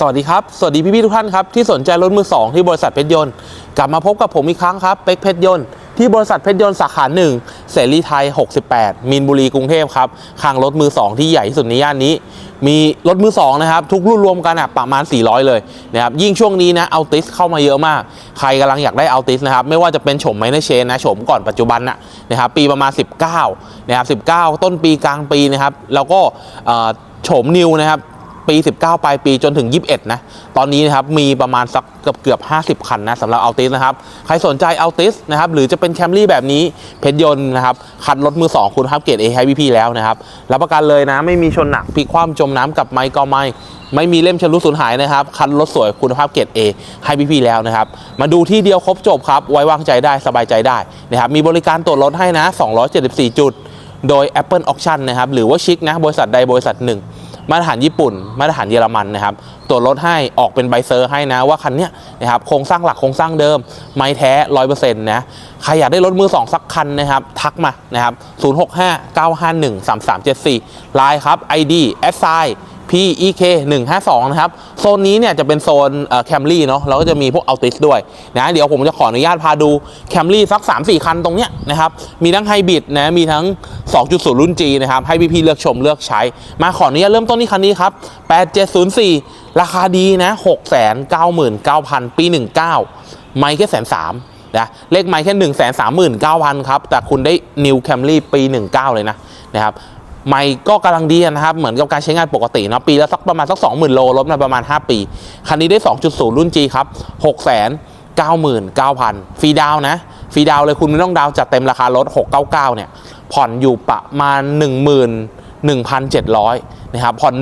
สวัสดีครับ สวัสดีพี่ๆทุกท่านครับ ที่สนใจรถมือ 2 ที่บริษัทเพชรยนต์ กลับมาพบกับผมอีกครั้งครับ เป็กเพชรยนต์ ที่บริษัทเพชรยนต์สาขาหนึ่งเสรีไทย 68 มีนบุรีกรุงเทพครับคางรถมือ 2 ที่ใหญ่ที่สุดในย่านนี้ มีรถมือ 2 นะครับ ทุกรุ่นรวมกันประมาณ 400 เลยนะครับยิ่งช่วงนี้นะเอาติสเข้ามาเยอะมาก ใครกำลังอยากได้เอาติสนะครับไม่ว่าจะเป็นโฉมไมเนเชนนะโฉมก่อนปัจจุบันนะนะครับปีประมาณ 19นะครับ19 ต้นปีกลางปีนะครับแล้วก็โฉมนิวนะครับ ปี 19 ปลายปีจนถึง 21 นะ ตอนนี้นะครับมีประมาณสักเกือบเกือบ 50 คันนะสำหรับอัลติสนะครับ ใครสนใจอัลติสนะครับหรือจะเป็นแคมรี่แบบนี้เพชรยนต์นะครับ คันรถมือ 2 คุณภาพเกรด A ให้พี่ๆแล้วนะครับ รับประกันเลยนะ ไม่มีชนหนักพลิกคว่ำจมน้ำกับไม้ก็ไม่ไม่มีเล่มชำรุดสูญหายนะครับ คันรถสวยคุณภาพเกรด A ให้พี่ๆแล้วนะครับ มาดูที่เดียวครบจบครับ ไว้วางใจได้สบายใจได้นะครับมีบริการตรวจรถให้นะ 274 จุด โดย Apple Auction นะครับ หรือว่าชิคนะ บริษัทใดบริษัทหนึ่ง มาตรฐานญี่ปุ่น มาตรฐานเยอรมันนะครับตรวจรถให้ออกเป็นใบเซอร์ให้นะว่าคันเนี้ยนะครับโครงสร้างหลักโครงสร้างเดิม ไม้แท้ร้อยเปอร์เซ็นต์นะใครอยากได้รถมือสองสักคันนะครับ ทักมานะครับศูนย์หกห้าเก้าห้าหนึ่งสามสามเจ็ดสี่ไลน์ครับไอดีเอสไซ PEK 152นะครับ โซนนี้เนี่ยจะเป็นโซนแคมรี่เนาะแล้วก็จะมีพวกอัลติสด้วยนะเดี๋ยวผมจะขออนุญาตพาดูแคมรี่สัก 3-4 คันตรงเนี้ยนะครับ มีทั้งไฮบริดนะมีทั้ง 2.0 รุ่น G นะครับ ให้พี่ๆเลือกชมเลือกใช้ มาขออนุญาตเริ่มต้นที่คันนี้ครับ 8704 ราคาดีนะ699,000 ปี 19 ไม่แค่แสนสามนะเลขไม่แค่ 1 3 9 0 0 0 ครับ แต่คุณได้ New Camry ปี 19 เลยนะนะครับ ไม่ก็กำลังดีนะครับ เหมือนกับการใช้งานปกติเนาะปีละสักประมาณสัก 20,000 โลลดมาประมาณ 5 ปี คันนี้ได้ 2.0 รุ่น G ครับ 6 9 9 0 0 0 ฟรีดาวนะ ฟรีดาวเลยคุณไม่ต้องดาวจัดเต็มราคารถ 699 เนี่ย ผ่อนอยู่ประมาณ11,700 นะครับ ผ่อน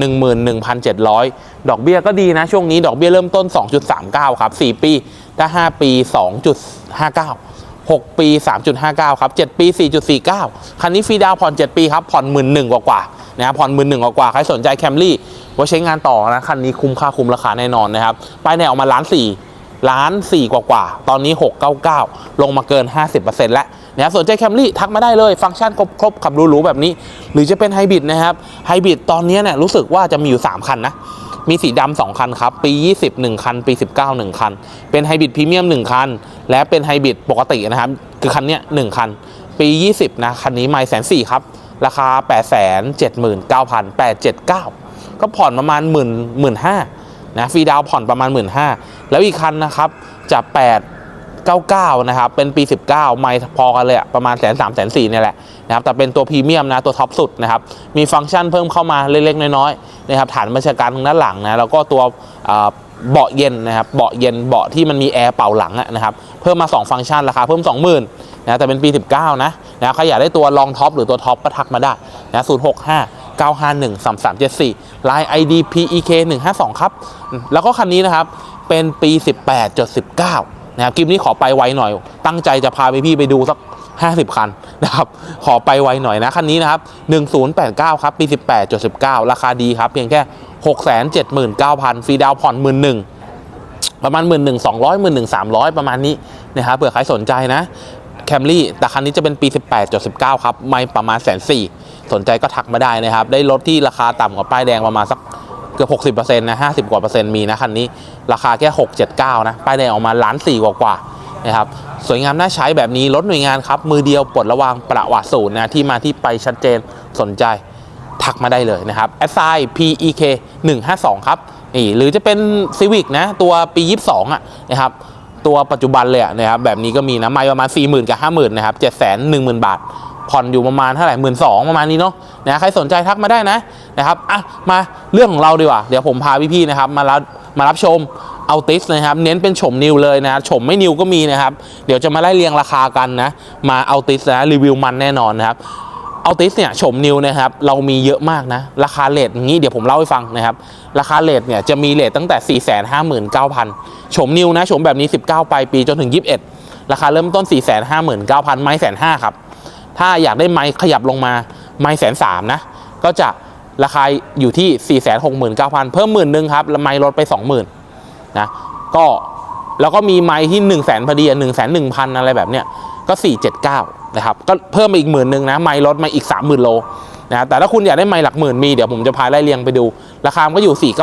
11,700 ดอกเบี้ยก็ดีนะ ช่วงนี้ดอกเบี้ยเริ่มต้น 2.39 ครับ 4 ปีถ้า 5 ปี 2.59 6 ปี 3.59 ครับ 7 ปี 4.49 คันนี้ฟรีดาวผ่อน 7 ปีครับ ผ่อนหมื่นหนึ่งกว่าๆนะครับผ่อนหมื่นหนึ่งกว่าๆใครสนใจแคมรี่ว่าใช้งานต่อนะ คันนี้คุ้มค่าคุ้มราคาแน่นอนนะครับป้ายแนวออกมาล้านสี่ล้านสี่กว่าๆ ตอนนี้ 699 ลงมาเกิน 50%แล้วนะครับสนใจแคมรี่ทักมาได้เลย ฟังก์ชันครบครบขับหรูๆแบบนี้ หรือจะเป็นไฮบริดนะครับไฮบริดตอนนี้เนี่ยรู้สึกว่าจะมีอยู่ 3 คันนะ มีสีดำสองคันครับ ปี 20 1 คัน ปี 19 1 คัน เป็นไฮบริดพรีเมียม 1 คัน และเป็นไฮบริดปกตินะครับ คือคันเนี้ย1คัน ปี 20 นะ คันนี้ไม่แสนสี่ครับ ราคา 8 7 9 8 7 9 ก็ผ่อนประมาณ1 0 0 0 0นะฟรีดาวผ่อนประมาณ 1 5ื่นแล้วอีกคันนะครับจะ 8 99นะครับเป็นปี 19 ไม่พอกันเลยอะประมาณแสนสามแสนสี่เนี่ยแหละนะครับแต่เป็นตัวพรีเมียมนะตัวท็อปสุดนะครับมีฟังก์ชันเพิ่มเข้ามาเล็กๆน้อยๆนะครับฐานบัญชาการทางด้านหลังนะแล้วก็ตัวเบาะเย็นนะครับเบาะเย็นเบาะที่มันมีแอร์เป่าหลังอะนะครับเพิ่มมา 2 ฟังก์ชันราคาเพิ่ม 20,000นะแต่เป็นปี 19 นะนะใครอยากได้ตัวรองท็อปหรือตัวท็อปก็ทักมาได้นะ065 951 3374 Line ID PEK 152ครับ แล้วก็คันนี้นะครับ เป็นปี 18.19 นะครับคลิปนี้ขอไปไวหน่อย ตั้งใจจะพาพี่ๆไปดูสัก 50 คันนะครับขอไปไวหน่อยนะคันนี้นะครับ 1089 ครับปี 18.19 ราคาดีครับ เพียงแค่ 679,000ฟรีดาวน์ผ่อน11,000ประมาณ1 1 2 0 0 1 1 300ประมาณนี้นะครับเผื่อใครสนใจนะแคมรี่แต่คันนี้จะเป็นปี 18.19 ครับ ไม่ประมาณแสนสี่สนใจก็ทักมาได้นะครับ ได้รถที่ราคาต่ำกว่าป้ายแดงประมาณสัก เกือบ 60%นะ50 กว่าเปอร์เซ็นต์มีนะคันนี้ ราคาแค่ 679 นะป้ายแดงออกมาล้านสี่กว่าๆนะครับสวยงามน่าใช้แบบนี้รถหน่วยงานครับ มือเดียวปลดระวางประวัติศูนย์นะที่มาที่ไปชัดเจนสนใจทักมาได้เลยนะครับ s i PEK 152ครับนี่หรือจะเป็น Civic นะตัวปี 22อะนะครับตัวปัจจุบันเลยนะครับแบบนี้ก็มีนะไม่ประมาณ 40,000 กับ 50,000 นะครับ 710,000 บาท ผ่อนอยู่ประมาณเท่าไหร่หมื่นสองประมาณนี้เนาะนะใครสนใจทักมาได้นะนะครับอะมาเรื่องของเราดีกว่า เดี๋ยวผมพาพี่ๆนะครับมารับมารับชมเอาติสนะครับเน้นเป็นชมนิวเลยนะชมไม่นิวก็มีนะครับ เดี๋ยวจะมาไล่เรียงราคากันนะ มาเอาติสนะรีวิวมันแน่นอนนะครับเอาติสเนี่ยโฉมนิวนะครับเรามีเยอะมากนะ ราคาเลทอย่างนี้เดี๋ยวผมเล่าให้ฟังนะครับ ราคาเลทเนี่ยจะมีเลทตั้งแต่ 4 5 9 0 0 0โฉมนิวนะโฉมแบบนี้ 19ปลายปีจนถึง 21 ราคาเริ่มต้น 4 5 9 0 0 0ไม้แสนห้าครับ ถ้าอยากได้ไม้ขยับลงมาไม้แสนสามนะ ก็จะราคาอยู่ที่ 4 6 9 0 0 0 เพิ่มหมื่นหนึ่งครับแล้วไม้ลดไป 20,000นะก็แล้วก็มีไม้ที่ 1 0 0 0 0แสนพอดีอะ1 1 0 0 0อะไรแบบเนี้ยก็ 479นะครับก็เพิ่มมาอีกหมื่นหนึ่งนะไมล์ลดมาอีก 30,000 โลนะแต่ถ้าคุณอยากได้ไมล์หลักหมื่นมีเดี๋ยวผมจะพาไล่เรียงไปดู ราคามก็อยู่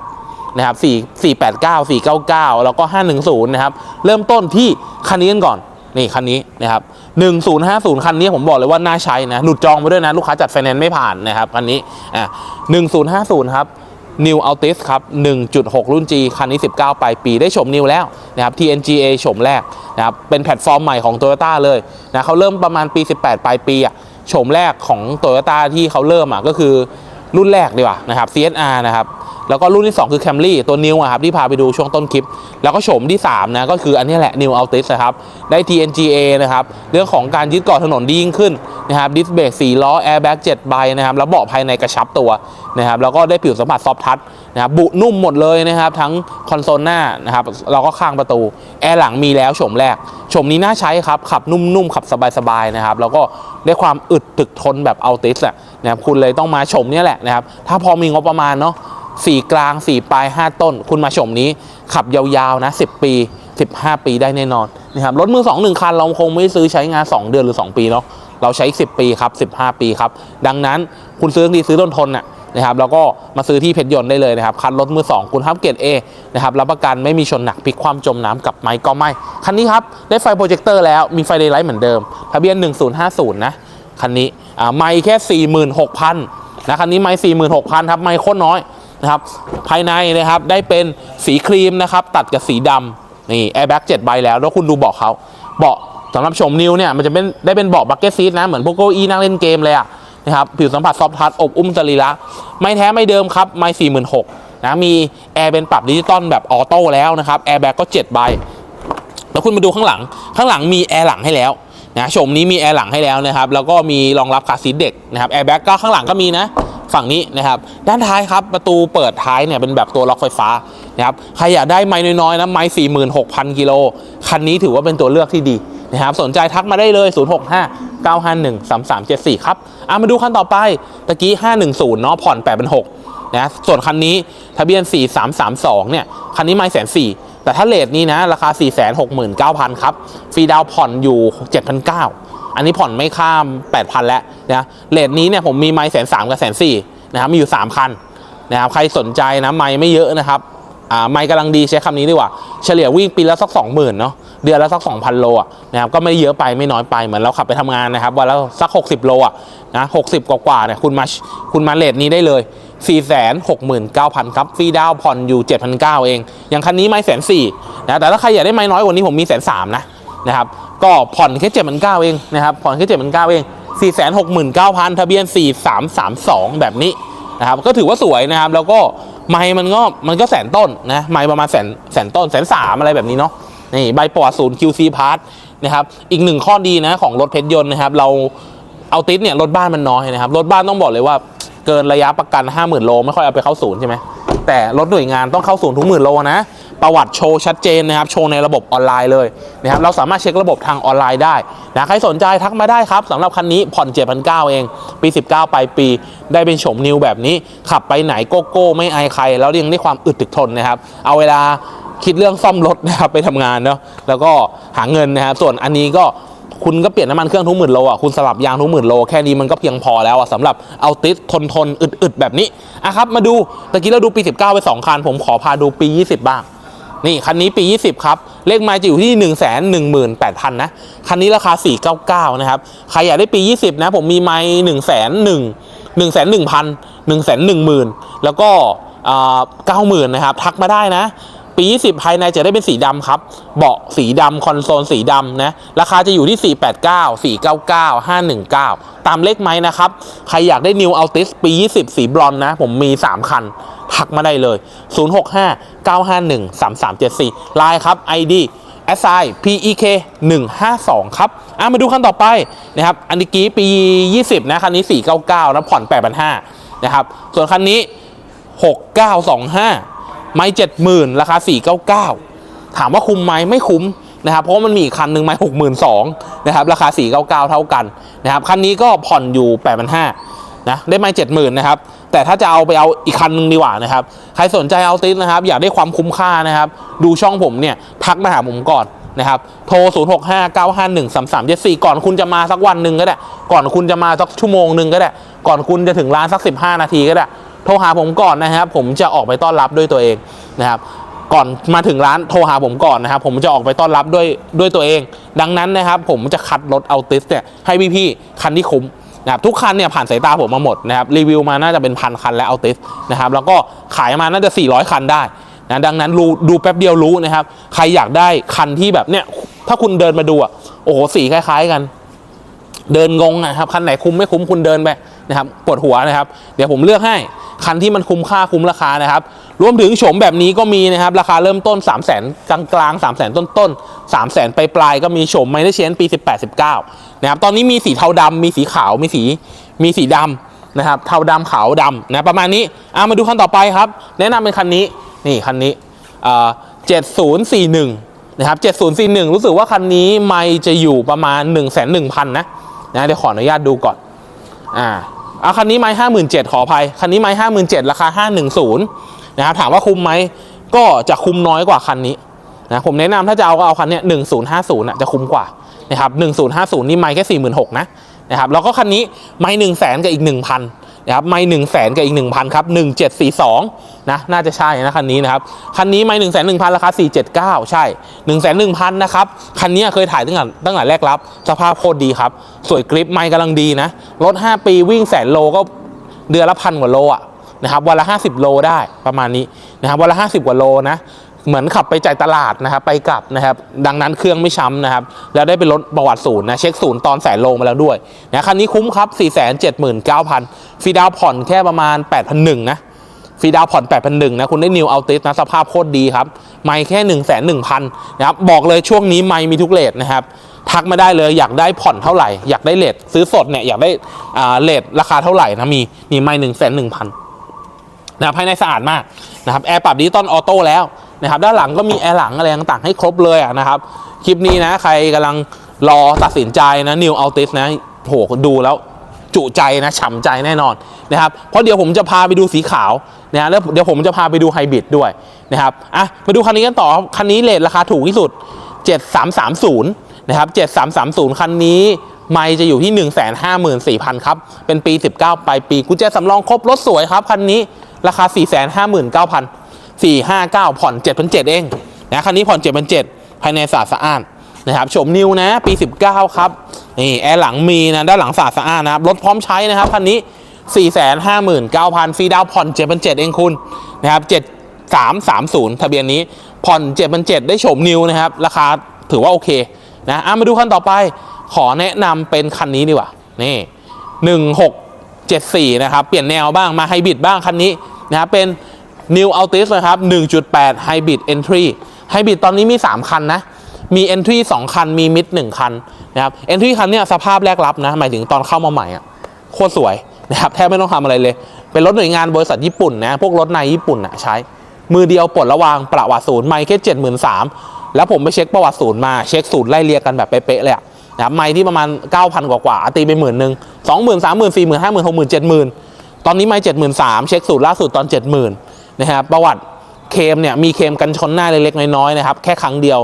499นะครับ4 489 499 แล้วก็ 510นะครับเริ่มต้นที่คันนี้กันก่อน นี่คันนี้นะครับ1050 คันนี้ผมบอกเลยว่าน่าใช้นะหลุดจองไปด้วยนะ ลูกค้าจัดไฟแนนซ์ไม่ผ่านนะครับคันนี้อะ1050 ครับ New Altis ครับ 1.6 รุ่น G คันนี้ 19 ปลายปีได้ชม New แล้วนะครับ TNGA ชมแรกนะครับเป็นแพลตฟอร์มใหม่ของ Toyota เลยนะเขาเริ่มประมาณปี 18 ปลายปีอะชมแรกของ Toyota ที่เขาเริ่มอะก็คือ รุ่นแรกดีกว่านะครับ CSR นะครับแล้วก็รุ่นที่ 2 คือ Camry ตัว New อะครับที่พาไปดูช่วงต้นคลิป แล้วก็โฉมที่ 3 นะ ก็คืออันนี้แหละ New Altis นะครับ ได้ TNGA นะครับ เรื่องของการยึดเกาะถนนดียิ่งขึ้นนะครับดิสเบรก4ล้อแอร์แบ็ก7ใบนะครับ แล้วเบาะภายในกระชับตัวนะครับ แล้วก็ได้ผิวสัมผัสซอฟทัชนะครับบุนุ่มหมดเลยนะครับ ทั้งคอนโซลหน้านะครับแล้วก็ข้างประตู แอร์หลังมีแล้วโฉมแรก โฉมนี้น่าใช้ครับ ขับนุ่มๆ ขับสบายๆนะครับ แล้วก็ได้ความอึดถึกทนแบบเอัลติสอะนะครับคุณเลยต้องมาชมนี่แหละนะครับ ถ้าพอมีงบประมาณเนาะสี่กลาง4ปลาย5ต้น คุณมาชมนี้ ขับยาวๆนะ10ปี 15 ปีได้แน่นอนนะครับรถมือ2 1คันเราคงไม่ซื้อใช้งาน 2 เดือนหรือ 2 ปีเนาะเราใช้ 10 ปีครับ 15 ปีครับ ดังนั้นคุณซื้อดีซื้อต้นทนน่ะ นะครับแล้วก็มาซื้อที่เพชรยนต์ได้เลยนะครับคันรถมือ2คุณทับเกรด A นะครับรับประกันไม่มีชนหนักพลิกความจมน้ำกับไม้ก็ไม่ คันนี้ครับได้ไฟโปรเจคเตอร์แล้วมีไฟเดย์ไลท์เหมือนเดิมทะเบียน 1050 นะคันนี้อ่าไม่แค่ 46,000นะคันนี้ไม่46,000ครับไม่โคตรน้อยนะครับภายในนะครับได้เป็นสีครีมนะครับตัดกับสีดำนี่แอร์แบ็กเจ็ดใบแล้วแล้วคุณดูเบาะเขาเบาะสำหรับชมนิวเนี่ยมันจะเป็นได้เป็นเบาะบักเก็ตซีทนะเหมือนพวกเก้าอี้นั่งเล่นเกมเลยอะ นะครับผิวสัมผัสซอฟทัชอบอุ้มสรีระไม่แท้ไม่เดิมครับไม่สี่หมื่นหกนะมีแอร์เป็นปรับดิจิตอลแบบออโต้แล้วนะครับแอร์แบ็กก็เจ็ดใบแล้วคุณมาดูข้างหลัง ข้างหลังมีแอร์หลังให้แล้วนะชมนี้มีแอร์หลังให้แล้วนะครับ แล้วก็มีรองรับคาซีเด็กนะครับแอร์แบ็กก็ข้างหลังก็มีนะ ฝั่งนี้นะครับ ด้านท้ายครับประตูเปิดท้ายเนี่ยเป็นแบบตัวล็อกไฟฟ้านะครับใครอยากได้ไม้น้อยๆนะไม้46,000กิโลคันนี้ถือว่าเป็นตัวเลือกที่ดีนะครับสนใจทักมาได้เลย 065 951 3374 ครับอะมาดูคันต่อไปตะกี้ 510เนาะผ่อน8เป็น6นะส่วนคันนี้ทะเบียน 4332 เนี่ย คันนี้ไม่แสนสี่แต่ถ้าเลทนี้นะ ราคา 469,000 ครับ ฟรีดาวผ่อนอยู่ 7,900 อันนี้ผ่อนไม่ข้าม 8,000 แล้วนะเลทนี้เนี่ยผมมีไม้แสนสามกับแสนสี่นะครับมีอยู่ 3 คันนะครับใครสนใจนะไม้ไม่เยอะนะครับอ่าไม้กำลังดีใช้คำนี้ดีกว่า เฉลี่ยวิ่งปีละสัก20,000เนาะเดือนละสัก2,000 โลอะนะครับก็ไม่เยอะไปไม่น้อยไปเหมือนเราขับไปทำงานนะครับวันละสัก 60 โลอะนะ60 กว่าๆเนี่ยคุณมาคุณมาเลทนี้ได้เลย469,000ครับฟรีดาวผ่อนอยู่ 7,900 เอง อย่างคันนี้ไม้แสนสี่นะแต่ถ้าใครอยากได้ไม้น้อยกว่านี้ผมมีแสนสามนะ นะครับก็ผ่อนแค่7,900เก้าเองนะครับผ่อนแค่7,900เก้าเอง469,000ทะเบียน4332แบบนี้นะครับก็ถือว่าสวยนะครับแล้วก็ไม้มันก็มันก็แสนต้นนะไม้ประมาณแสนแสนต้นแสนสามอะไรแบบนี้เนาะนี่ใบปอดศูนย์ QC Part นะครับอีกหนึ่งข้อดีนะของรถเพชรยนต์นะครับเราเอาติดเนี่ยรถบ้านมันน้อยนะครับรถบ้านต้องบอกเลยว่าเกินระยะประกัน 50,000 โล ไม่ค่อยเอาไปเข้าศูนย์ใช่ไหมแต่รถหน่วยงานต้องเข้าศูนย์ทุกหมื่นโลนะ ประวัติโชว์ชัดเจนนะครับ โชว์ในระบบออนไลน์เลยนะครับเราสามารถเช็คระบบทางออนไลน์ได้นะใครสนใจทักมาได้ครับสำหรับคันนี้ผ่อน 7,900 เอง ปี 19 ปลายปี ได้เป็นโฉมนิวแบบนี้ ขับไปไหนโกโก้ไม่อายใคร แล้วยังได้ความอึดถึกทนนะครับ เอาเวลาคิดเรื่องซ่อมรถนะครับไปทำงานเนาะแล้วก็หาเงินนะครับส่วนอันนี้ก็คุณก็เปลี่ยนน้ำมันเครื่องทุกหมื่นโลอะคุณสลับยางทุกหมื่นโลแค่นี้มันก็เพียงพอแล้วอะสำหรับเอาติดทนทนอึดๆแบบนี้อะครับมาดูตะกี้เราดูปี 19 ไป 2 คัน ผมขอพาดูปี 20 บ้าง นี่คันนี้ปี 20 ครับ เลขไมล์จะอยู่ที่ 1 1 8 0 0 0 นะ คันนี้ราคา 499 นะครับ ใครอยากได้ปี 20 นะ ผมมีไมล์1 1 0 0 0 1 1 1 0 0 0 1 1 1 0 0 0 แล้วก็เก้าหมื่นนะครับ ทักมาได้นะ ปี 20 ภายในจะได้เป็นสีดำครับ เบาะสีดำคอนโซลสีดำนะ ราคาจะอยู่ที่ 489 499 519 ตามเลขไหมนะครับ ใครอยากได้ New Altis ปี 20 สีบรอนซ์นะ ผมมี 3 คัน ทักมาได้เลย 065 951 3374ไลน์ครับ ID s i PEK 152 ครับ อะมาดูคันต่อไปนะครับ อันนี้กี้ปี 20 นะคันนี้ 499 นะผ่อน 8,500นะครับ ส่วนคันนี้ 6925 ไม่70,000ราคา499ถามว่าคุ้มไหมไม่คุ้มนะครับเพราะว่ามันมีอีกคันหนึ่งไม่62,000นสองนะครับราคา499เก้าเก้าเท่ากันนะครับคันนี้ก็ผ่อนอยู่8,500นห้านะได้ไม่70,000นนะครับแต่ถ้าจะเอาไปเอาอีกคันหนึงดีกว่านะครับใครสนใจเอาติสนะครับ อยากได้ความคุ้มค่านะครับ ดูช่องผมเนี่ยทักมาหาผมก่อนนะครับโทร 0 6 5 9 5 1 3 3 7 4 ก่อนคุณจะมาสักวันหนึ่งก็ได้ ก่อนคุณจะมาสักชั่วโมงหนึ่งก็ได้ ก่อนคุณจะถึงร้านสัก 15 นาทีก็ได้ โทรหาผมก่อนนะครับ ผมจะออกไปต้อนรับด้วยตัวเองนะครับ ก่อนมาถึงร้านโทรหาผมก่อนนะครับ ผมจะออกไปต้อนรับด้วยด้วยตัวเอง ดังนั้นนะครับ ผมจะคัดรถเอาติสเนี่ยให้พี่ๆคันที่คุ้มนะครับทุกคันเนี่ยผ่านสายตาผมมาหมดนะครับรีวิวมาน่าจะเป็นพันคันแล้วเอาติสนะครับ แล้วก็ขายมาน่าจะ 400 คันได้นะดังนั้นรู้ดูแป๊บเดียวรู้นะครับ ใครอยากได้คันที่แบบเนี่ย ถ้าคุณเดินมาดูอะโอ้โหสีคล้าย ๆ กัน เดินงงนะครับคันไหนคุ้มไม่คุ้มคุณเดินไป นะครับปวดหัวนะครับ เดี๋ยวผมเลือกให้คันที่มันคุ้มค่าคุ้มราคานะครับ รวมถึงโฉมแบบนี้ก็มีนะครับ ราคาเริ่มต้น 3 0 0 0 0 0กลางกลางๆ3 0 0 0 0 0ต้นต้นๆ3 0 0 0 0ปลายปลายๆก็มีโฉมไมเนเชนปี 18 19นะครับตอนนี้มีสีเทาดำมีสีขาวมีสีมีสีดำนะครับ เทาดำขาวดำนะประมาณนี้เอะมาดูคันต่อไปครับ แนะนำเป็นคันนี้นี่คันนี้อ่า7041นะครับ7041รู้สึกว่าคันนี้ไม่จะอยู่ประมาณ1 1 0 0 0นะนะเดี๋ยวขออนุญาตดูก่อนอ่า เอาคันนี้ไม้ห้าหมื่นเจ็ดขออภัย คันนี้ไม้ห้าหมื่นเจ็ดราคาห้าหนึ่งศูนย์นะครับถามว่าคุ้มไหมก็จะคุ้มน้อยกว่าคันนี้นะผมแนะนำถ้าจะเอาก็เอาคันเนี้หนึ่งศูนย์ห้าศูนย์จะคุ้มกว่านะครับหนึ่งศูนย์ห้าศูนย์นี่ไม้แค่สี่หมื่นหกนะนะครับแล้วก็คันนี้ไม้หนึ่งแสนกับอีกหนึ่งพัน นะครับไม้หนึ่งแสนกับอีกหนึ่งพันครับหนึ่งเจ็ดสี่สองนะน่าจะใช่นะคันนี้นะครับคันนี้ไม้หนึ่งแสนหนึ่งพันราคาสี่เจ็ดเก้าใช่หนึ่งแสนหนึ่งพันนะครับคันนี้เคยถ่ายตั้งแต่ตั้งแต่แรกรับ สภาพโคตรดีครับ สวยกริปไม้กำลังดีนะรถ5ปีวิ่งแสนโลก็เดือนละพันกว่าโลอะนะครับวันละ 50 โลได้ประมาณนี้นะครับวันละ 50 กว่าโลนะ เหมือนขับไปจ่ายตลาดนะครับไปกลับนะครับ ดังนั้นเครื่องไม่ช้ำนะครับ แล้วได้เป็นรถประวัติศูนย์นะเช็คศูนย์ตอนแสนโลมาแล้วด้วยนะคันนี้คุ้มครับ479,000ฟรีดาวน์ผ่อนแค่ประมาณ8,100นะฟรีดาวน์ผ่อน8,100นะคุณได้นิวอัลติสนะสภาพโคตรดีครับไม่แค่ 1 1 0 0 0นะครับบอกเลยช่วงนี้ไม่มีทุกเลทนะครับทักมาได้เลยอยากได้ผ่อนเท่าไหร่ อยากได้เลทซื้อสดเนี่ยอยากได้อ่าเลทราคาเท่าไหร่นะมีมีไม่หนึ่งแสนหนึ่งพันนะภายในสะอาดมากนะครับแอร์ปรับดิจิตอลออโต้แล้ว นะครับด้านหลังก็มีแอร์หลังอะไรต่างๆให้ครบเลยอะนะครับ คลิปนี้นะใครกำลังรอตัดสินใจนะนิวอัลติสนะโหดูแล้วจุใจนะฉ่ำใจแน่นอนนะครับเพราะเดี๋ยวผมจะพาไปดูสีขาวนะฮะแล้วเดี๋ยวผมจะพาไปดูไฮบริดด้วยนะครับอะมาดูคันนี้กันต่อครับคันนี้เลทราคาถูกที่สุด 7330นะครับ7330 คันนี้ไม่จะอยู่ที่ 154,000 ครับ เป็นปี 19 ปลายปีกุญแจสำรองครบรถสวยครับ คันนี้ราคา 459,000 459 ผ่อน7,700เองนะคันนี้ผ่อน7,700ภายในสะอาดสะอ้านนะครับโฉมนิวนะปี 19 ครับนี่แอร์หลังมีนะด้านหลังสะอาดสะอ้านนะครับรถพร้อมใช้นะครับคันนี้ 459,000ฟรีดาวผ่อน7,700เองคุณนะครับ7330 ทะเบียนนี้ผ่อน7,700ได้โฉมนิวนะครับราคาถือว่าโอเคนะอะมาดูคันต่อไปขอแนะนำเป็นคันนี้ดีกว่านี่1674 นะครับ เปลี่ยนแนวบ้างมาไฮบริดบ้างคันนี้นะครับเป็น New Altis นะครับ 1.8 Hybrid Entry Hybrid ตอนนี้มี 3 คันนะ มี Entry 2 คัน มี Mid 1 คันนะครับ Entry คันเนี้ยสภาพแรกรับนะ หมายถึงตอนเข้ามาใหม่อะโคตรสวยนะครับ แทบไม่ต้องทำอะไรเลย เป็นรถหน่วยงานบริษัทญี่ปุ่นนะ พวกรถในญี่ปุ่นอะใช้ มือเดียวปลดระวางประวัติศูนย์ไม่แค่เจ็ดหมื่นสามแล้วผมไปเช็คประวัติศูนย์มา เช็คศูนย์ไล่เรียงกันแบบเป๊ะๆเลยอะนะครับไม่ที่ประมาณ 9,000 กว่ากว่าๆตีไปหมื่นหนึ่งสองหมื่นสามหมื่นสี่หมื่นห้าหมื่นหกหมื่นเจ็ดหมื่นตอนนี้ไม่เจ็ดหมื่นสามเช็คศูนย์ล่าสุดตอนเจ็ดหมื่น นะครับประวัติเคมเนี่ยมีเคมกันชนหน้าเล็กๆน้อยๆนะครับแค่ครั้งเดียว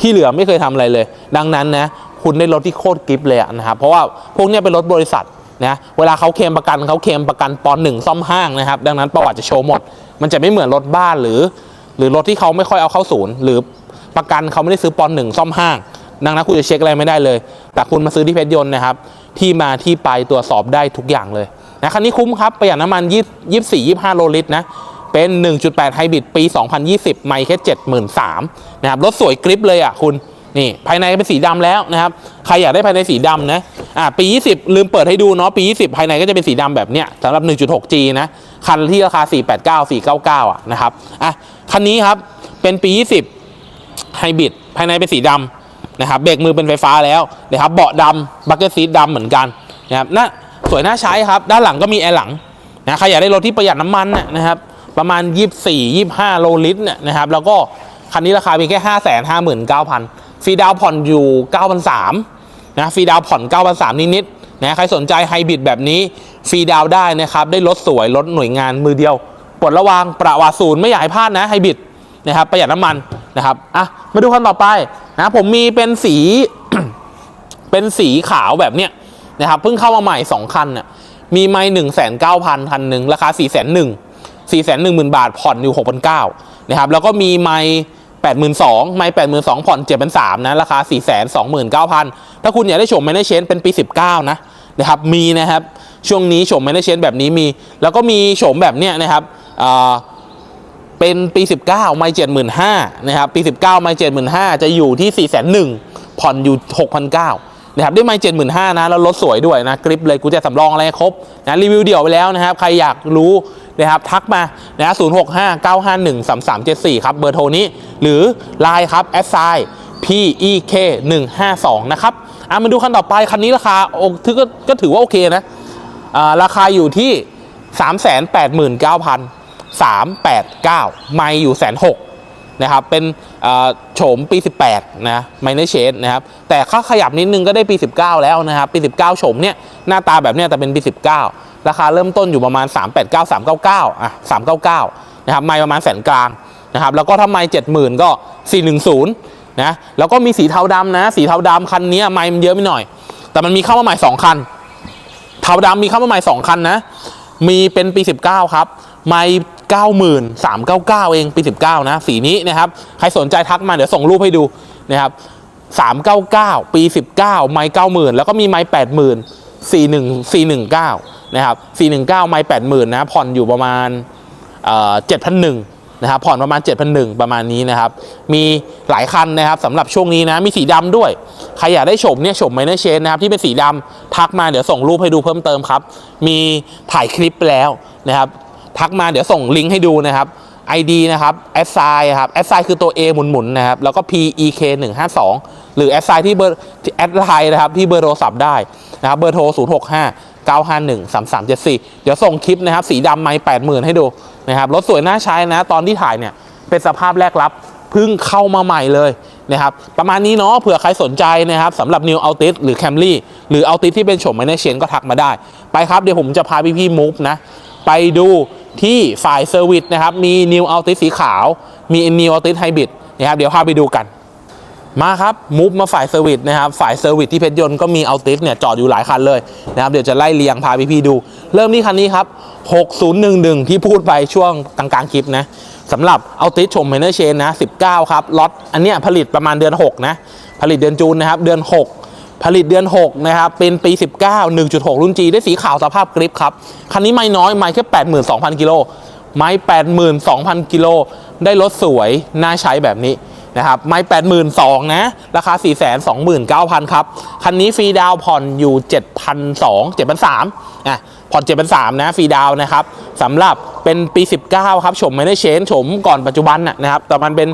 ที่เหลือไม่เคยทำอะไรเลย ดังนั้นนะคุณได้รถที่โคตรกิฟต์เลยนะครับเพราะว่าพวกนี้เป็นรถบริษัทนะเวลาเขาเคมประกันเขาเคมประกันปอนหนึ่งซ่อมห้างนะครับ ดังนั้นประวัติจะโชว์หมด มันจะไม่เหมือนรถบ้านหรือ หรือรถที่เขาไม่ค่อยเอาเข้าศูนย์ หรือประกันเขาไม่ได้ซื้อปอนหนึ่งซ่อมห้าง ดังนั้นคุณจะเช็คอะไรไม่ได้เลย แต่คุณมาซื้อที่เพชรยนต์นะครับ ที่มาที่ไปตรวจสอบได้ทุกอย่างเลยนะคันนี้คุ้มครับประหยัดน้ำมันยี่สี่ยี่ห้าโลลิตรนะ เป็น 1.8 ไฮบริดปี 2020 ไม่แค่73,000นะครับ รถสวยกริปเลยอะคุณ นี่ ภายในเป็นสีดำแล้วนะครับ ใครอยากได้ภายในสีดำนะ อ่า ปี 20 ลืมเปิดให้ดูเนาะ ปี 20 ภายในก็จะเป็นสีดำแบบเนี้ยสำหรับ 1.6G นะ คันที่ราคา 489 499 อะนะครับ อะ คันนี้ครับ เป็นปี 20 ไฮบริด ภายในเป็นสีดำนะครับ เบรกมือเป็นไฟฟ้าแล้วนะครับ เบาะดำบักเก็ตซีทดำเหมือนกันนะครับน่าสวยน่าใช้ครับ ด้านหลังก็มีแอร์หลังนะ ใครอยากได้รถที่ประหยัดน้ำมันนะครับ ประมาณ 24 25 โลลิตรเนี่ยนะครับแล้วก็คันนี้ราคาเพียงแค่ 5 5 9 0 0 0ฟรีดาวน์ผ่อนอยู่ 9,300นะฟรีดาวผ่อน 9,300นิดๆนะใครสนใจไฮบริดแบบนี้ฟรีดาวได้นะครับ ได้รถสวยรถหน่วยงานมือเดียวปลดระวางประวัติศูนย์ไม่อยากให้พลาดนะไฮบริดนะครับประหยัดน้ำมันนะครับอะมาดูคันต่อไปนะผมมีเป็นสี เป็นสีขาวแบบเนี้ยนะครับเพิ่งเข้ามาใหม่ 2 คันน่ะมีไม่หนึ่งแสนเก้าพันคันหนึ่งราคาสี่แสนหนึ่ง 4 1 0 0 0 0 บาท ผ่อนอยู่6,900นะครับ แล้วก็มีไมค์82,000ไมค์82,000ผ่อน7,300นะ ราคา 429,000 ถ้าคุณอยากได้ชมไม่ได้เชนเป็นปี 19 นะนะครับ มีนะครับ ช่วงนี้ชมไม่ได้เชนแบบนี้มี แล้วก็มีชมแบบเนี้ยนะครับอ่าเป็นปี 19 ไม่75,000นะครับ ปี 19 ไม่75,000 จะอยู่ที่ 401,000 ผ่อนอยู่ 6,900นะครับได้ไม่75,000นะ แล้วรถสวยด้วยนะกริปเลยกูจะสำรองอะไรครบนะรีวิวเดี่ยวไปแล้วนะครับ ใครอยากรู้ นะครับทักมานะ065 951 3374ครับเบอร์โทรนี้ หรือ Line ครับ s i PEK 152นะครับอะมาดูคันต่อไป คันนี้ราคาโอ้ถือก็ก็ถือว่าโอเคนะอ่าราคาอยู่ที่ 389,000 389 ไม่อยู่แสนหกนะครับ เป็นโฉมปี 18 นะไมเนเชนนะครับ แต่ค่าขยับนิดนึงก็ได้ปี 19 แล้วนะครับ ปี 19 โฉมเนี่ย หน้าตาแบบเนี้ยแต่เป็นปี 19 ราคาเริ่มต้นอยู่ประมาณ 389 399อะ399นะครับไม่ประมาณแสนกลางนะครับแล้วก็ถ้าไม่70,000 ก็ 410นะแล้วก็มีสีเทาดำนะ สีเทาดำคันนี้ไม่มันเยอะไปหน่อย แต่มันมีเข้ามาใหม่2คัน เทาดำมีเข้ามาใหม่2คันนะมีเป็นปี 19 ครับ ไม่เก้าหมื่นสามเก้าเก้าเองปี19นะสีนี้นะครับใครสนใจทักมาเดี๋ยวส่งรูปให้ดูนะครับ399ปี19ไม้90,000แล้วก็มีไม้80,000 41 419นะครับ419 ไม้80,000นะผ่อนอยู่ประมาณเอ่อ7,001นะครับผ่อนประมาณ 7,001ประมาณนี้นะครับ มีหลายคันนะครับสำหรับช่วงนี้นะ มีสีดำด้วย ใครอยากได้ชมเนี่ยชมไมเนอร์เชนนะครับ ที่เป็นสีดำทักมาเดี๋ยวส่งรูปให้ดูเพิ่มเติมครับ มีถ่ายคลิปแล้วนะครับ ทักมาเดี๋ยวส่งลิงก์ให้ดูนะครับ ID นะครับ s i ครับ s i คือตัว A หมุนๆนะครับ แล้วก็ PEK 152หรือ s i ที่เบอร์แอดไลน์นะครับที่เบอร์โทรศัพท์ได้นะครับเบอร์โทร065 951 3374 เดี๋ยวส่งคลิปนะครับ สีดำไม้80,000 ให้ดูนะครับรถสวยน่าใช้นะ ตอนที่ถ่ายเนี่ย เป็นสภาพแรกรับเพิ่งเข้ามาใหม่เลยนะครับประมาณนี้เนาะเผื่อใครสนใจนะครับสำหรับ New Altis หรือ Camry หรือ Altis ที่เป็นโฉมไมเนเชนก็ทักมาได้ ไปครับเดี๋ยวผมจะพาพี่ๆมูฟนะ ไปดูที่ฝ่ายเซอร์วิสนะครับ มี New Altis สีขาว มี New Altis Hybrid นะครับเดี๋ยวพาไปดูกัน มาครับมูฟมาฝ่ายเซอร์วิสนะครับฝ่ายเซอร์วิสที่เพชรยนต์ก็มี Altis เนี่ยจอดอยู่หลายคันเลยนะครับเดี๋ยวจะไล่เรียงพาพี่ๆดู เริ่มที่คันนี้ครับ6011 ที่พูดไปช่วงกลางๆคลิปนะสำหรับ Altis ชม Minor Chain นะ19 ครับล็อตอันเนี้ยผลิตประมาณเดือน 6 นะ ผลิตเดือนจูนนะครับ เดือน 6 ผลิตเดือน 6 นะครับ เป็นปี 19 1.6 รุ่น G ได้สีขาวสภาพกริปครับ คันนี้ไม่น้อย ไม่แค่ 82,000 กิโล ไม้82,000 กิโล ได้รถสวย น่าใช้แบบนี้ นะครับไม้82,000นสองนะ ราคา429,000ครับ คันนี้ฟรีดาวผ่อนอยู่7,200 7,300อะผ่อน7,300นสามนะฟรีดาวนะครับสำหรับเป็นปี 19 ครับชมไม่ได้เชนชมก่อนปัจจุบันนะนะครับแต่มันเป็น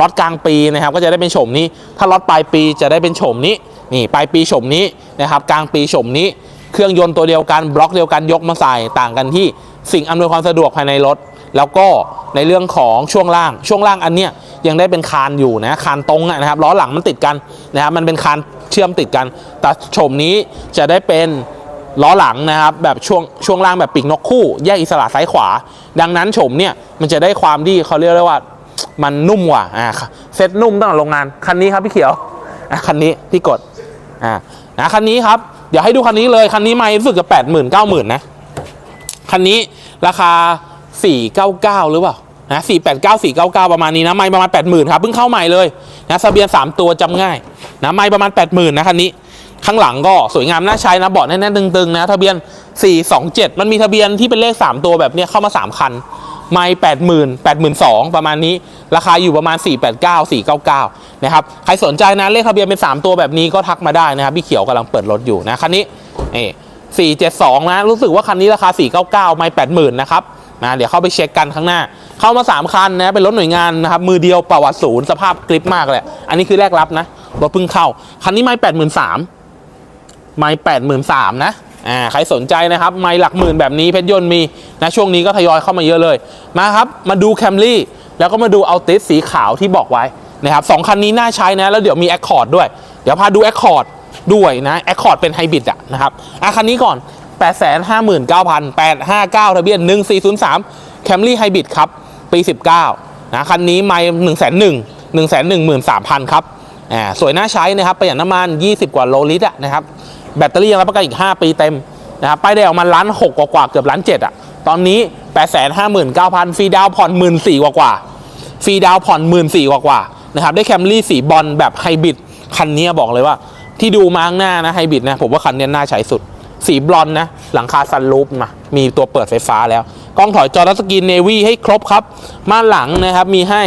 ล็อตกลางปีนะครับ ก็จะได้เป็นชมนี้ ถ้าล็อตปลายปีจะได้เป็นชมนี้นี่ปลายปีชมนี้นะครับ กลางปีชมนี้เครื่องยนต์ตัวเดียวกันบล็อกเดียวกันยกมาใส่ต่างกันที่สิ่งอำนวยความสะดวกภายในรถ แล้วก็ในเรื่องของช่วงล่าง ช่วงล่างอันเนี้ยยังได้เป็นคานอยู่นะคานตรงนะครับล้อหลังมันติดกันนะครับมันเป็นคานเชื่อมติดกัน แต่โฉมนี้จะได้เป็นล้อหลังนะครับแบบช่วงช่วงล่างแบบปีกนกคู่ แยกอิสระซ้ายขวา ดังนั้นโฉมเนี่ยมันจะได้ความที่เขาเรียกได้ว่ามันนุ่มกว่าอ่าเซ็ตนุ่มตั้งแต่โรงงาน คันนี้ครับพี่เขียวอะคันนี้พี่กดอ่านะคันนี้ครับเดี๋ยวให้ดูคันนี้เลย คันนี้ไม่รู้สึกจะแปดหมื่นเก้าหมื่นนะ คันนี้ราคา 499 หรือเปล่านะ489 499 ประมาณนี้นะไม่ประมาณ 80,000 ครับเพิ่งเข้าใหม่เลยนะทะเบียน 3 ตัวจำง่ายนะไม่ประมาณ 80,000 นะคันนี้ ข้างหลังก็สวยงามน่าใช้นะเบาะแน่นๆตึงๆนะทะเบียน 427 มันมีทะเบียนที่เป็นเลข 3 ตัวแบบนี้เข้ามา 3 คันไม่80,000 82,000ประมาณนี้ ราคาอยู่ประมาณ 489 499 นะครับ ใครสนใจนะ เลขทะเบียนเป็น 3 ตัวแบบนี้ก็ทักมาได้นะครับ พี่เขียวกำลังเปิดรถอยู่นะ คันนี้เอ่472นะ รู้สึกว่าคันนี้ราคา 499 ไม่80,000นะครับ นะเดี๋ยวเข้าไปเช็คกันข้างหน้า เข้ามา 3 คันนะเป็นรถหน่วยงานนะครับมือเดียวประวัติศูนย์สภาพกริปมากเลย อันนี้คือแรกรับนะรถเพิ่งเข้า คันนี้ไม่83,000ไม่83,000นะอ่าใครสนใจนะครับ ไม่หลักหมื่นแบบนี้เพชรยนต์มีนะช่วงนี้ก็ทยอยเข้ามาเยอะเลย มาครับมาดูแคมรี่แล้วก็มาดูเอาติสสีขาวที่บอกไว้นะครับสองคันนี้น่าใช้นะแล้วเดี๋ยวมีแอคคอร์ดด้วย เดี๋ยวพาดูแอคคอร์ดด้วยนะแอคคอร์ดเป็นไฮบริดอะนะครับอะคันนี้ก่อน 859,859ทะเบียน 1403แคมรี่ไฮบริดครับ ปี 19 นะ คันนี้ไม่1 1 0 0 0 1 1 3 0 0 ครับอ่าสวยน่าใช้นะครับประหยัดน้ำมัน 20 กว่าโลลิตรอะนะครับ แบตเตอรี่ยังรับประกันอีก 5 ปีเต็มนะครับป้ายแดงออกมาล้านหกกว่าเกือบล้านเจ็ดอะตอนนี้ 8 5 9 0 0 0 ฟรีดาวผ่อน 14กว่ากว่าฟรีดาวผ่อน 14กว่ากว่านะครับ ได้แคมรี่สีบอลแบบไฮบริดคันนี้บอกเลยว่า ที่ดูมาข้างหน้านะไฮบริดนะผมว่าคันนี้น่าใช้สุด สีบลอนนะ หลังคาซันรูปมามีตัวเปิดไฟฟ้าแล้ว กล้องถอยจอทัชสกรีนเนวี่ให้ครบครับ ม่านหลังนะครับมีให้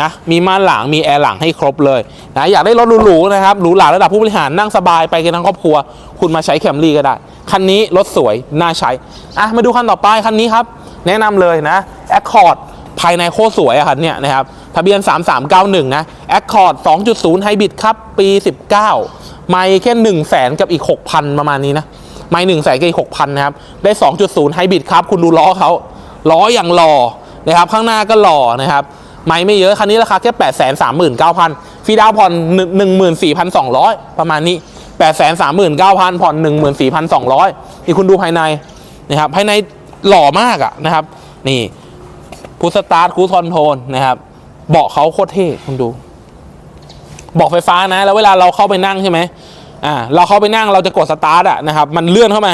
นะมีม่านหลังมีแอร์หลังให้ครบเลยนะอยากได้รถหรูๆนะครับหรูหราระดับผู้บริหารนั่งสบายไปกันทั้งครอบครัว คุณมาใช้แคมรี่ก็ได้ คันนี้รถสวยน่าใช้อะมาดูคันต่อไปคันนี้ครับ แนะนำเลยนะ Accord ภายในโคตรสวยอะคันเนี่ยนะครับทะเบียน 3391 นะ Accord 2.0ไฮบริดครับ ปี 19 ไม่แค่ 1 0 0 0 0แสนกับอีก 6,000 ประมาณนี้นะ ไม่1 0 0 0 0แสนกับอีก6,000นะครับ ได้ 2.0ไฮบริดครับ คุณดูล้อเขาล้ออย่างหล่อนะครับข้างหน้าก็หล่อนะครับ ไม่ไม่เยอะคันนี้ราคาแค่ 8 3 9 0 0 0ฟรีดาวน์ผ่อน 14,200 ประมาณนี้ 8 3 9 0 0 0 ผ่อน 14,200 นี่คุณดูภายในนะครับภายในหล่อมากอะนะครับ นี่พุทสตาร์ทคูคอนโทรลนะครับเบาะเขาโคตรเท่คุณดูเบาะไฟฟ้านะ แล้วเวลาเราเข้าไปนั่งใช่ไหม อ่าเราเข้าไปนั่งเราจะกดสตาร์ทอะนะครับมันเลื่อนเข้ามา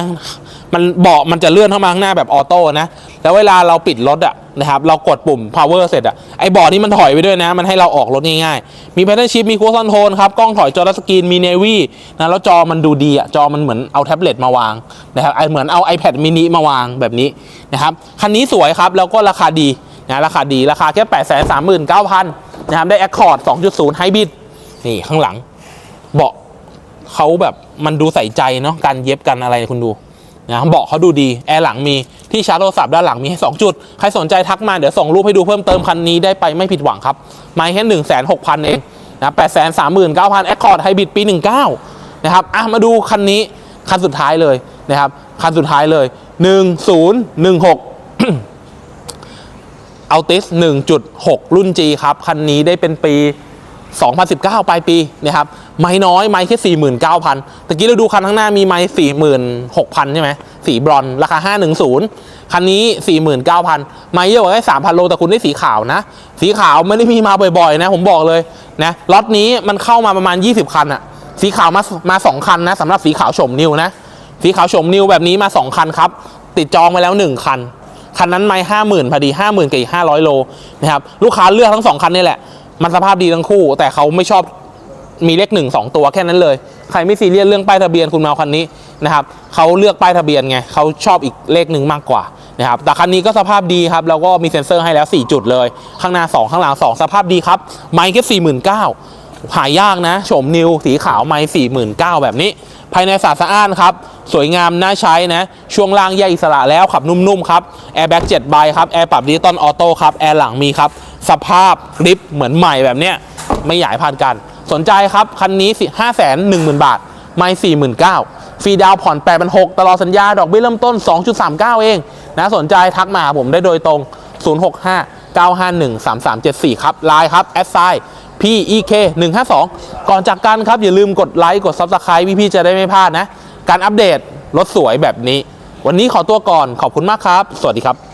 มันเบาะมันจะเลื่อนเข้ามาข้างหน้าแบบออโต้นะแล้วเวลาเราปิดรถอะนะครับเรากดปุ่ม power เสร็จอะไอเบาะนี้มันถอยไปด้วยนะ มันให้เราออกรถง่ายๆ มีแพทเทิร์นชิพมีคูคอนโทรลครับกล้องถอยจอทัชสกรีนมีเนวี่นะแล้วจอมันดูดีอะจอมันเหมือนเอาแท็บเล็ตมาวางนะครับไอเหมือนเอา iPad mini มาวางแบบนี้นะครับคันนี้สวยครับแล้วก็ราคาดีนะราคาดีราคาแค่8 3 9 0 0 0นะครับได้ Accord 2.0 Hybrid นี่ข้างหลังเบาะ เขาแบบมันดูใส่ใจเนาะการเย็บกันอะไรคุณดูนะเบาะเขาดูดี แอร์หลังมีที่ชาร์จโทรศัพท์ด้านหลังมีให้สองจุด ใครสนใจทักมาเดี๋ยวส่งรูปให้ดูเพิ่มเติมคันนี้ได้ไปไม่ผิดหวังครับไม่แค่หนึ่งแสนหกพันเองนะแปดแสนสามหมื่นเก้าพันแอคคอร์ดไฮบริดปีหนึ่งเก้านะครับอะมาดูคันนี้คันสุดท้ายเลยนะครับคันสุดท้ายเลยหนึ่งศูนย์หนึ่งหกเอัลติส1.6รุ่น G ครับ คันนี้ได้เป็นปี 2019 ปลายปีนะครับไม้น้อยไม้แค่ 49,000ตะกี้เราดูคันข้างหน้ามีไม้46,000 ใช่ไหมสีบรอนราคา 510 คันนี้ 49,000 ไม้เยอะกว่าแค่3,000 โลแต่คุณได้สีขาวนะ สีขาวไม่ได้มีมาบ่อยๆ นะ ผมบอกเลยนะล็อตนี้มันเข้ามาประมาณ 20 คันอะสีขาวมามา 2 คันนะสำหรับสีขาวโฉมนิวนะ สีขาวโฉมนิวแบบนี้มา 2 คันครับ ติดจองไปแล้ว 1 คัน คันนั้นไม่ห้าหมื่นพอดีห้าหมื่นกับอีกห้าร้อยโลนะครับลูกค้าเลือกทั้งสองคันนี่แหละ มันสภาพดีทั้งคู่ แต่เขาไม่ชอบมีเลขหนึ่งสองตัวแค่นั้นเลย ใครไม่ซีเรียสเรื่องป้ายทะเบียนคุณมาเอาคันนี้นะครับเขาเลือกป้ายทะเบียนไงเขาชอบอีกเลขหนึ่งมากกว่านะครับแต่คันนี้ก็สภาพดีครับแล้วก็มีเซ็นเซอร์ให้แล้ว 4 จุดเลย ข้างหน้า 2 ข้างหลัง 2 สภาพดีครับ ไม่แค่สี่หมื่นเก้าหายากนะโฉมนิวสีขาวไม่สี่หมื่นเก้าแบบนี้ ภายในสะอาดสะอ้านครับ สวยงามน่าใช้นะ ช่วงล่างแยกอิสระแล้วขับนุ่มๆครับแอร์แบ็ก7ใบครับแอร์ปรับดิจิตอลออโต้ครับแอร์หลังมีครับ สภาพกริปเหมือนใหม่แบบเนี้ยไม่อยากให้ผ่านกัน สนใจครับ คันนี้5 1 0 0 0 0บาท ไม่49,000ฟรีดาวผ่อน8 6 0 0ตลอดสัญญา ดอกเบี้ยเริ่มต้น 2.39 เองนะสนใจทักมาผมได้โดยตรง 065 951 3374 ครับไลน์ครับแอดไซ PEK 152 ก่อนจากกันครับ อย่าลืมกดไลค์ กด Subscribe พี่ๆจะได้ไม่พลาดนะ การอัปเดตรถสวยแบบนี้ วันนี้ขอตัวก่อนขอบคุณมากครับ สวัสดีครับ